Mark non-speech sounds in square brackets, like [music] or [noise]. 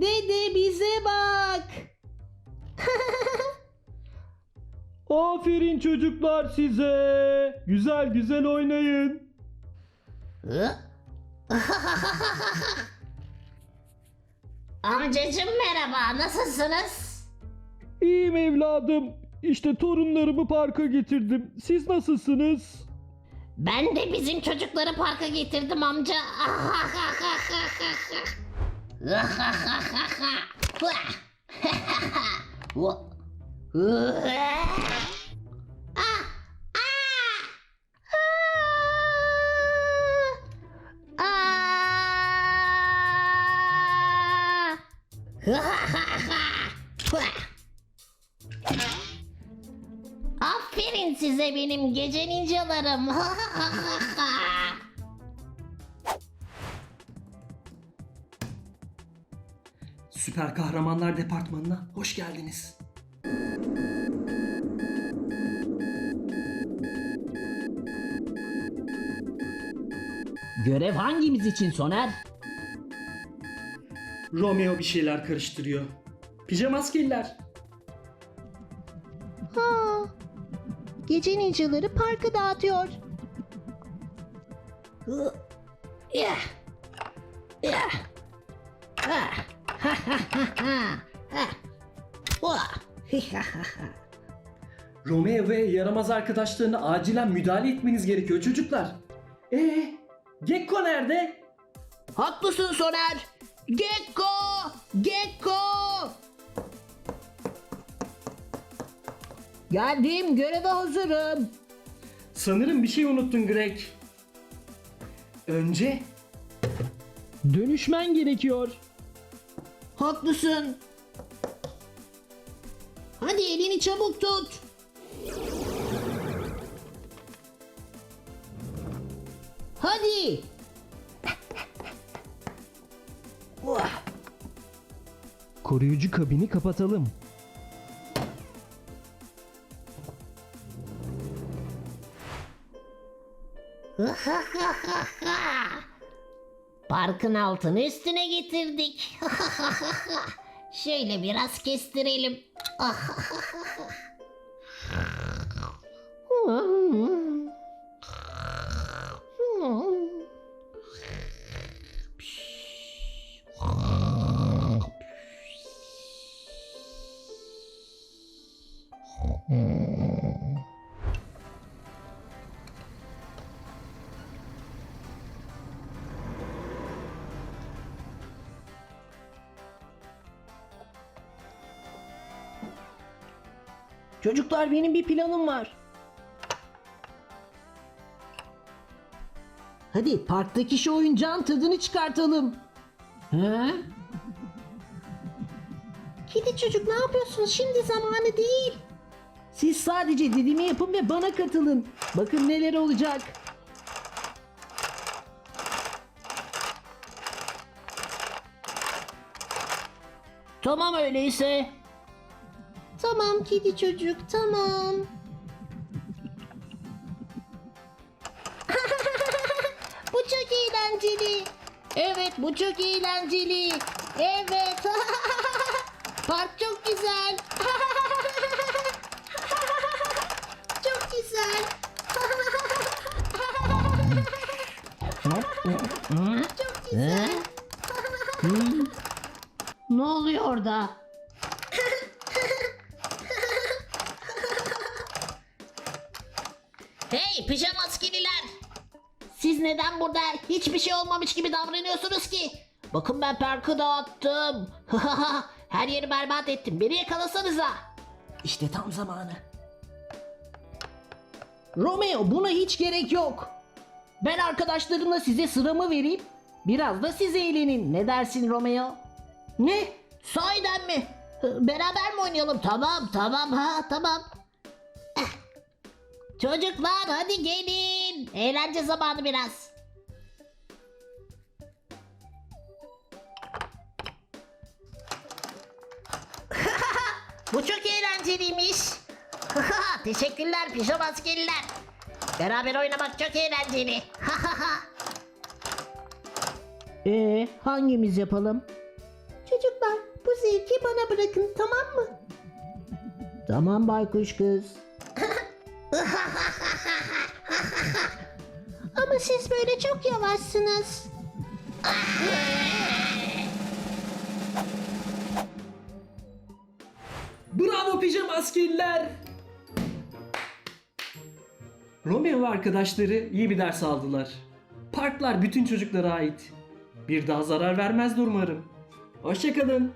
Dede bize bak. [laughs] Aferin çocuklar size. Güzel güzel oynayın. [laughs] Amcacım merhaba, nasılsınız? İyiyim evladım. İşte torunlarımı parka getirdim. Siz nasılsınız? Ben de bizim çocukları parka getirdim amca. [laughs] Aferin size benim gece ninjalarım. [laughs] Süper Kahramanlar Departmanı'na hoş geldiniz. Görev hangimiz için Soner? Romeo bir şeyler karıştırıyor. Pijamaskeliler. Ha, gece ninjaları parkı dağıtıyor. Ya. Ya. Ha. [laughs] Romeo ve yaramaz arkadaşlarına acilen müdahale etmeniz gerekiyor çocuklar. Ee, Gekko nerede? Haklısın Soner. Gekko! Gekko! Geldim göreve hazırım. Sanırım bir şey unuttun Greg. Önce Dönüşmen gerekiyor. Haklısın. Hadi elini çabuk tut. Hadi. Koruyucu kabini kapatalım. Parkın altını üstüne getirdik. [laughs] Şöyle biraz kestirelim. [laughs] Çocuklar benim bir planım var. Hadi parktaki şu oyuncağın tadını çıkartalım. He? Kedi çocuk ne yapıyorsun? Şimdi zamanı değil. Siz sadece dediğimi yapın ve bana katılın. Bakın neler olacak. Tamam öyleyse. Tamam kedi çocuk tamam. [laughs] Bu çok eğlenceli. Evet bu çok eğlenceli. Evet. [laughs] Park çok güzel. [laughs] çok güzel. çok güzel. Ne oluyor orada? Hey pijama askeriler! Siz neden burada hiçbir şey olmamış gibi davranıyorsunuz ki? Bakın ben parkı dağıttım. [laughs] Her yeri berbat ettim. Beni yakalasanıza. İşte tam zamanı. Romeo buna hiç gerek yok. Ben arkadaşlarımla size sıramı vereyim. Biraz da siz eğlenin. Ne dersin Romeo? Ne? Sahiden mi? Beraber mi oynayalım? Tamam tamam ha tamam. Çocuklar hadi gelin. Eğlence zamanı biraz. [laughs] Bu çok eğlenceliymiş. [laughs] Teşekkürler pijama askeriler. Beraber oynamak çok eğlenceli. [laughs] Ee, hangimiz yapalım? Çocuklar bu zevki bana bırakın tamam mı? Tamam baykuş kız. [laughs] Ama siz böyle çok yavaşsınız. Bravo pijama askerler! Romeo ve arkadaşları iyi bir ders aldılar. Parklar bütün çocuklara ait. Bir daha zarar vermezler umarım. Hoşçakalın.